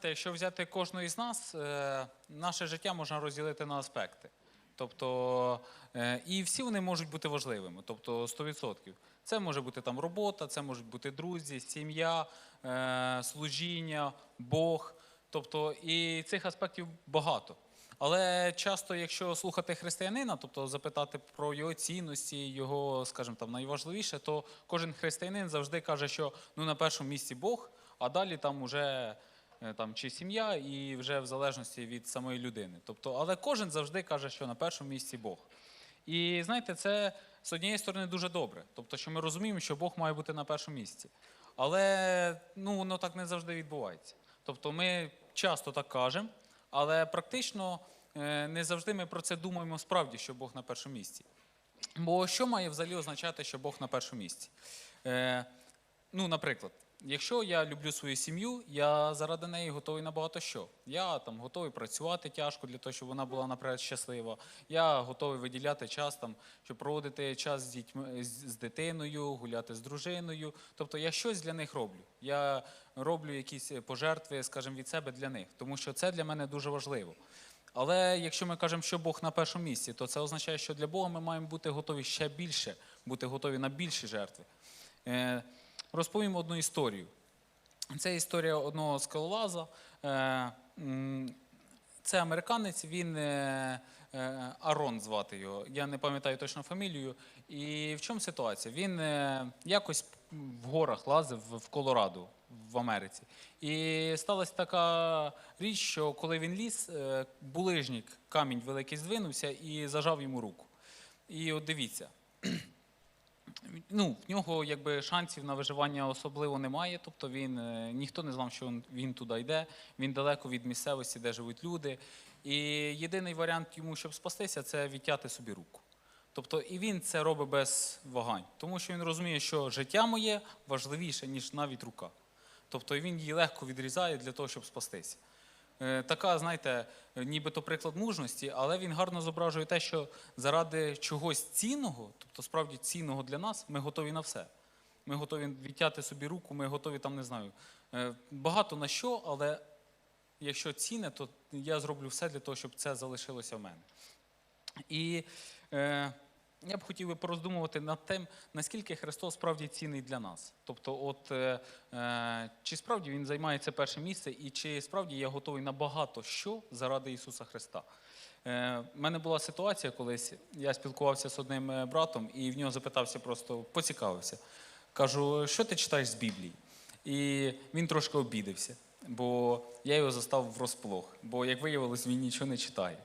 знаєте, якщо взяти кожного із нас, е, наше життя можна розділити на аспекти. Тобто, е, і всі вони можуть бути важливими, тобто 100%. Це може бути там робота, це можуть бути друзі, сім'я, е, служіння, Бог. Тобто, і цих аспектів багато. Але часто, якщо слухати християнина, тобто запитати про його цінності, його, скажімо там, найважливіше, то кожен християнин завжди каже, що ну на першому місці Бог, а далі там уже там чи сім'я, і вже в залежності від самої людини. Тобто, але кожен завжди каже, що на першому місці Бог. І знаєте, це з однієї сторони дуже добре. Тобто, що ми розуміємо, що Бог має бути на першому місці. Але ну, воно так не завжди відбувається. Тобто ми часто так кажемо, але практично е, не завжди ми про це думаємо справді, що Бог на першому місці. Бо що має взагалі означати, що Бог на першому місці? Е, ну, наприклад, якщо я люблю свою сім'ю, я заради неї готовий на багато що. Я там готовий працювати тяжко для того, щоб вона була наперед щаслива. Я готовий виділяти час там, щоб проводити час з дітьми з, дитиною, гуляти з дружиною. Тобто я щось для них роблю. Я роблю якісь пожертви, скажімо, від себе для них, тому що це для мене дуже важливо. Але якщо ми кажемо, що Бог на першому місці, то це означає, що для Бога ми маємо бути готові ще більше, бути готові на більші жертви. Розповім одну історію. Це історія одного скалолаза. Е, це американець, він е, е, Арон звати його. Я не пам'ятаю точно фамілію. І в чому ситуація? Він якось в горах лазив в Колорадо в Америці. І сталася така річ, що коли він ліз, булижник, камінь великий здвинувся і зажав йому руку. І от дивіться, ну, в нього якби шансів на виживання особливо немає. Тобто він е, ніхто не знав, що він, туди йде. Він далеко від місцевості, де живуть люди. І єдиний варіант йому, щоб спастися, це відтяти собі руку. Тобто і він це робить без вагань, тому що він розуміє, що життя моє важливіше, ніж навіть рука. Тобто він її легко відрізає для того, щоб спастися. Е, Така, знаєте, нібито приклад мужності, але він гарно зображує те, що заради чогось цінного, тобто справді цінного для нас, ми готові на все. Ми готові відтяти собі руку, ми готові там, не знаю, е, багато на що, але якщо цінне, то я зроблю все для того, щоб це залишилося в мене. І е, я б хотів би пороздумувати над тим, наскільки Христос справді цінний для нас. Тобто, от, е, е, чи справді Він займає це перше місце, і чи справді я готовий на багато що заради Ісуса Христа. Е, в мене була ситуація колись, я спілкувався з одним е, братом, і в нього запитався, просто поцікавився. Кажу, що ти читаєш з Біблії? І він трошки обідався, бо я його застав врозплох, бо, як виявилось, він нічого не читає.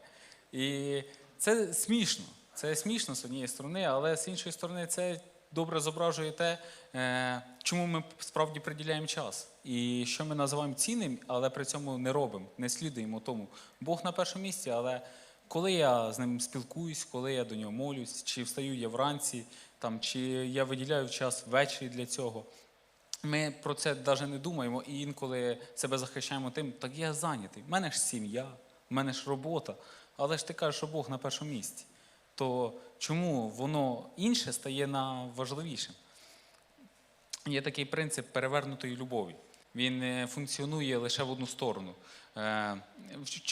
І це смішно. Це смішно з однієї сторони, але з іншої сторони, це добре зображує те, е, чому ми справді приділяємо час. І що ми називаємо цінним, але при цьому не робимо, не слідуємо тому. Бог на першому місці, але коли я з ним спілкуюсь, коли я до нього молюсь, чи встаю я вранці, там, чи я виділяю час ввечері для цього. Ми про це навіть не думаємо і інколи себе захищаємо тим, так я зайнятий. В мене ж сім'я, в мене ж робота, але ж ти кажеш, що Бог на першому місці. То чому воно інше стає важливішим? Є такий принцип перевернутої любові. Він е, функціонує лише в одну сторону. Е,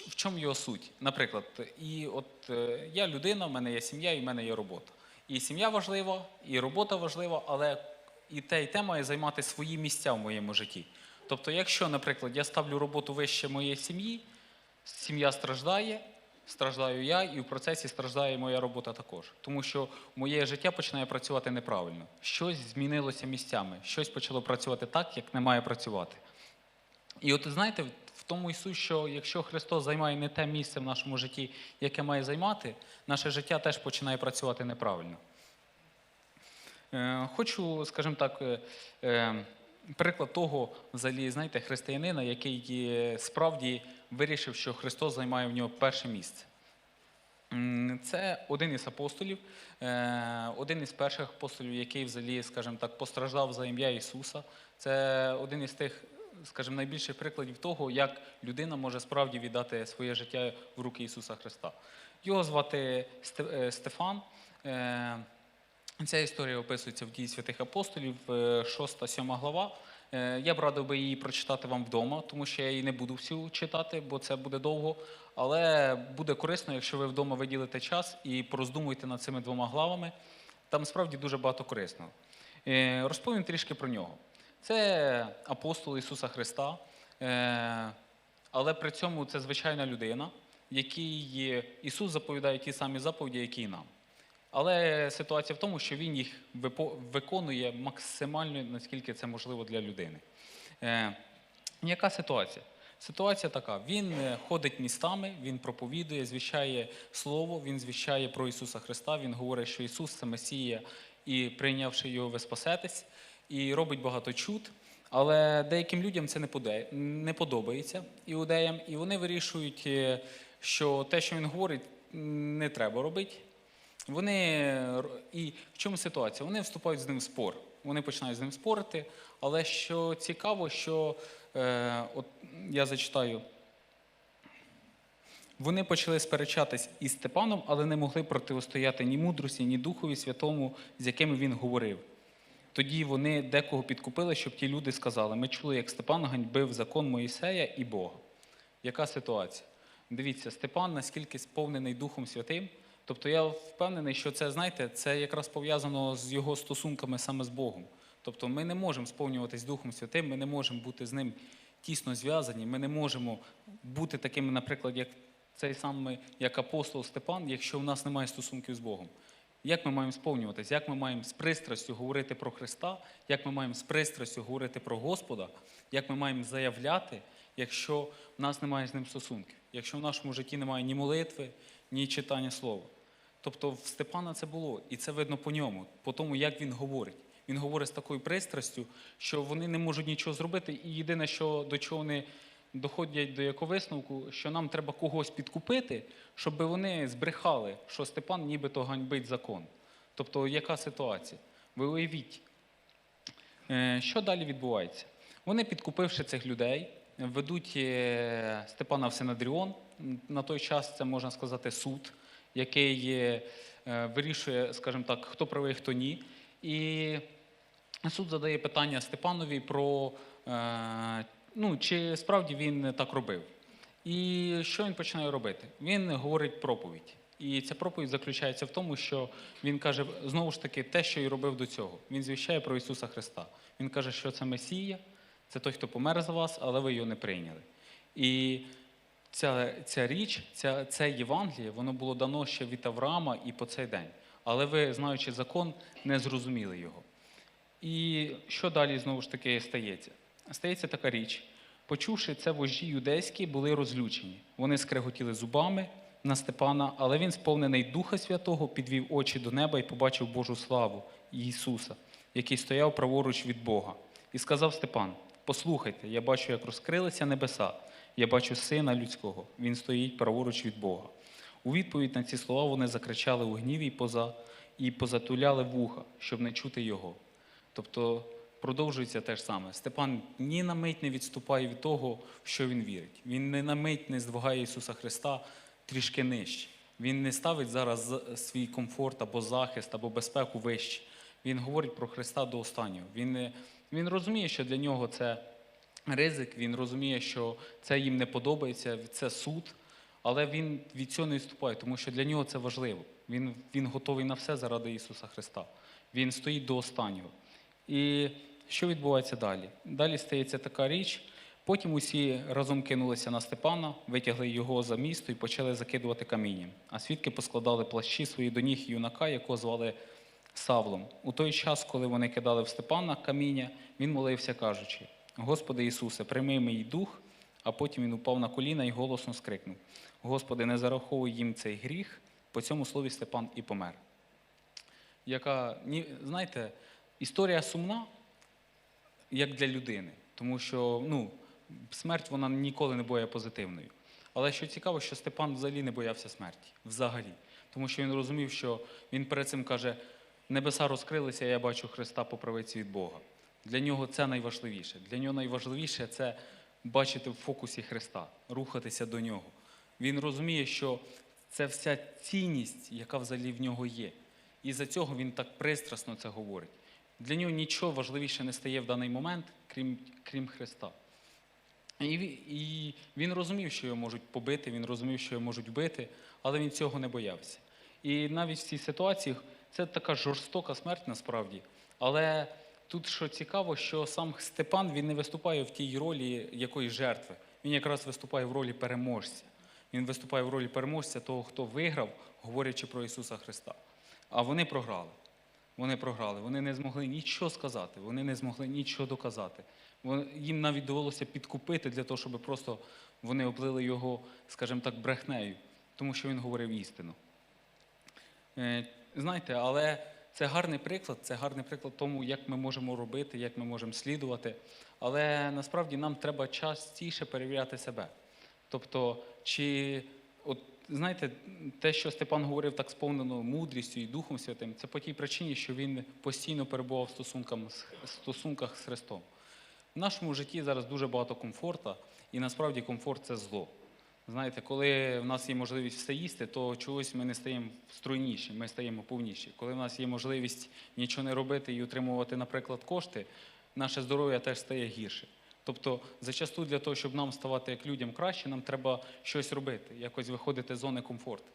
В чому його суть? Наприклад, і от е, я людина, в мене є сім'я і в мене є робота. І сім'я важлива, і робота важлива, але і те, і те має займати свої місця в моєму житті. Тобто, якщо, наприклад, я ставлю роботу вище моєї сім'ї, сім'я страждає, страждаю я, і в процесі страждає моя робота також. Тому що моє життя починає працювати неправильно. Щось змінилося місцями, щось почало працювати так, як не має працювати. І от знаєте, в тому і суть, що якщо Христос займає не те місце в нашому житті, яке має займати, наше життя теж починає працювати неправильно. Е, Хочу, скажімо так, е, е, приклад того, взагалі, знаєте, християнина, який е, справді вирішив, що Христос займає в нього перше місце. Це один із апостолів, е, один із перших апостолів, який взагалі, скажімо так, постраждав за ім'я Ісуса. Це один із тих, скажімо, найбільших прикладів того, як людина може справді віддати своє життя в руки Ісуса Христа. Його звати е, Стефан. Е, Ця історія описується в дії святих апостолів, 6-7 глава. Е, Я б радив би її прочитати вам вдома, тому що я її не буду всю читати, бо це буде довго. Але буде корисно, якщо ви вдома виділите час і пороздумуєте над цими двома главами. Там справді дуже багато корисного. Е, Розповім трішки про нього. Це апостол Ісуса Христа, е, але при цьому це звичайна людина, якій Ісус заповідає ті самі заповіді, які і нам. Але ситуація в тому, що він їх виконує максимально, наскільки це можливо для людини. Е, яка ситуація? Ситуація така: він е, ходить містами, він проповідує, звіщає слово, він звіщає про Ісуса Христа. Він говорить, що Ісус це Месія, і прийнявши його, ви спасетесь, і робить багато чуд. Але деяким людям це не подобається іудеям, і вони вирішують, е, що те, що він говорить, не треба робити. Вони і в чому ситуація? Вони вступають з ним в спор. Вони починають з ним спорити. Але що цікаво, що е, от я зачитаю. Вони почали сперечатись із Степаном, але не могли протистояти ні мудрості, ні Духові Святому, з якими він говорив. Тоді вони декого підкупили, щоб ті люди сказали: ми чули, як Степан ганьбив закон Моїсея і Бога. Яка ситуація? Дивіться, Степан наскільки сповнений Духом Святим. Тобто я впевнений, що це, знаєте, це якраз пов'язано з його стосунками саме з Богом. Тобто ми не можемо сповнюватись Духом Святим, ми не можемо бути з ним тісно зв'язані, ми не можемо бути такими, наприклад, як цей самий, як апостол Степан, якщо в нас немає стосунків з Богом. Як ми маємо сповнюватись, як ми маємо з пристрастю говорити про Христа, як ми маємо з пристрастю говорити про Господа, як ми маємо заявляти, якщо в нас немає з ним стосунків, якщо в нашому житті немає ні молитви, ні читання слова. Тобто в Степана це було, і це видно по ньому, по тому, як він говорить. Він говорить з такою пристрастю, що вони не можуть нічого зробити, і єдине, що до чого вони доходять до якого висновку, що нам треба когось підкупити, щоб вони збрехали, що Степан нібито ганьбить закон. Тобто, яка ситуація? Ви уявіть, Е, що далі відбувається? Вони, підкупивши цих людей, ведуть е, Степана в Синадріон. На той час це можна сказати суд, який е, вирішує, скажімо так, хто правий, хто ні. І суд задає питання Степанові про е, ну, чи справді він так робив. І що він починає робити? Він говорить проповідь. І ця проповідь заключається в тому, що він каже знову ж таки те, що і робив до цього. Він звіщає про Ісуса Христа. Він каже, що це Месія, це той, хто помер за вас, але ви його не прийняли. І ця, ця річ, ця, це Євангеліє, воно було дано ще від Авраама і по цей день. Але ви, знаючи закон, не зрозуміли його. І що далі знову ж таки стається? Стається така річ. Почувши це, вожді юдейські були розлючені. Вони скреготіли зубами на Степана, але він, сповнений Духа Святого, підвів очі до неба і побачив Божу славу Ісуса, який стояв праворуч від Бога. І сказав Степан: Послухайте, я бачу, як розкрилися небеса, я бачу сина людського, він стоїть праворуч від Бога. У відповідь на ці слова вони закричали у гніві і, поза, і позатуляли вуха, щоб не чути його. Тобто продовжується те ж саме. Степан ні на мить не відступає від того, в що він вірить. Він ні на мить не здвигає Ісуса Христа трішки нижче. Він не ставить зараз свій комфорт або захист, або безпеку вище. Він говорить про Христа до останнього. Він, не- він розуміє, що для нього це ризик, він розуміє, що це їм не подобається, це суд, але він від цього не відступає, тому що для нього це важливо. Він, він готовий на все заради Ісуса Христа. Він стоїть до останнього. І що відбувається далі? Далі стається така річ. Потім усі разом кинулися на Степана, витягли його за місто і почали закидувати камінням. А свідки поскладали плащі свої до ніг юнака, якого звали Савлом. У той час, коли вони кидали в Степана каміння, він молився, кажучи: Господи Ісусе, прийми мій дух. А потім він упав на коліна і голосно скрикнув: Господи, не зараховуй їм цей гріх. По цьому слові Степан і помер. Яка, знаєте, історія сумна, як для людини, тому що ну, смерть вона ніколи не буває позитивною. Але що цікаво, що Степан взагалі не боявся смерті. Взагалі. Тому що він розумів, що він перед цим каже: небеса розкрилися, я бачу Христа по правиці від Бога. Для нього це найважливіше. Для нього найважливіше це бачити в фокусі Христа, рухатися до нього. Він розуміє, що це вся цінність, яка взагалі в нього є. І за цього він так пристрасно це говорить. Для нього нічого важливіше не стає в даний момент, крім, крім Христа. І, і він розумів, що його можуть побити, він розумів, що його можуть вбити, але він цього не боявся. І навіть в цій ситуації це така жорстока смерть насправді. Але тут що цікаво, що сам Степан він не виступає в тій ролі якоїсь жертви. Він якраз виступає в ролі переможця. Він виступає в ролі переможця того, хто виграв, говорячи про Ісуса Христа. А вони програли. Вони програли. Вони не змогли нічого сказати, вони не змогли нічого доказати. Їм навіть довелося підкупити для того, щоб просто вони облили його, скажімо так, брехнею, тому що він говорив істину. Знаєте, але це гарний приклад, це гарний приклад тому, як ми можемо робити, як ми можемо слідувати. Але насправді нам треба частіше перевіряти себе. Тобто, чи от знаєте, те, що Степан говорив так сповнено мудрістю і Духом Святим, це по тій причині, що він постійно перебував в стосунках з Христом. В нашому житті зараз дуже багато комфорту, і насправді комфорт це зло. Знаєте, коли в нас є можливість все їсти, то чогось ми не стаємо стройніші, ми стаємо повніші. Коли в нас є можливість нічого не робити і отримувати, наприклад, кошти, наше здоров'я теж стає гірше. Тобто, зачасту для того, щоб нам ставати як людям краще, нам треба щось робити, якось виходити з зони комфорту.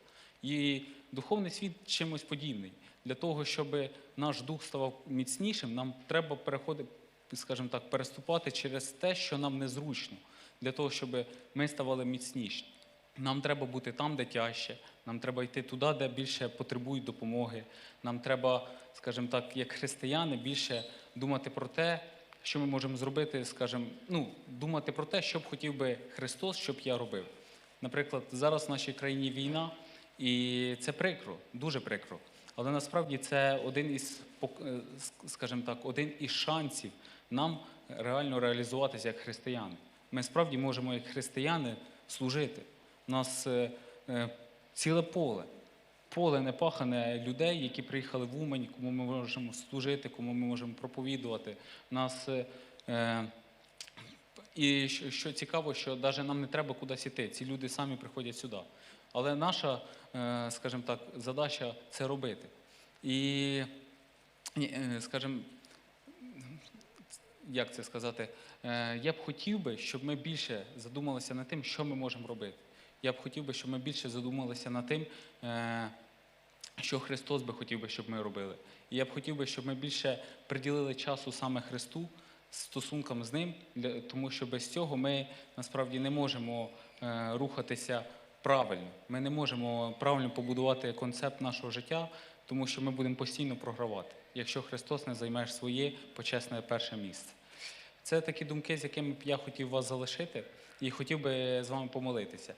І духовний світ чимось подібний. Для того, щоб наш дух ставав міцнішим, нам треба переходити, скажімо так, переступати через те, що нам незручно, для того, щоб ми ставали міцніші. Нам треба бути там, де тяжче, нам треба йти туди, де більше потребують допомоги. Нам треба, скажімо так, як християни, більше думати про те, що ми можемо зробити, скажімо, ну, думати про те, що б хотів би Христос, щоб я робив. Наприклад, зараз в нашій країні війна, і це прикро, дуже прикро. Але насправді це один із, е, скажімо так, один із шансів нам реально реалізуватися як християни. Ми справді можемо як християни служити. У нас е, е, ціле поле. Поле не пахане людей, які приїхали в Умань, кому ми можемо служити, кому ми можемо проповідувати. У нас е, і що, цікаво, що навіть нам не треба кудись іти. Ці люди самі приходять сюди. Але наша, скажімо так, задача це робити. І, скажімо, як це сказати, Е, я б хотів би, щоб ми більше задумалися над тим, що ми можемо робити. Я б хотів би, щоб ми більше задумалися над тим, е, що Христос би хотів би, щоб ми робили. І я б хотів би, щоб ми більше приділили часу саме Христу, стосункам з ним, тому що без цього ми насправді не можемо е, рухатися правильно. Ми не можемо правильно побудувати концепт нашого життя, тому що ми будемо постійно програвати, якщо Христос не займе своє почесне перше місце. Це такі думки, з якими б я хотів вас залишити, і хотів би з вами помолитися.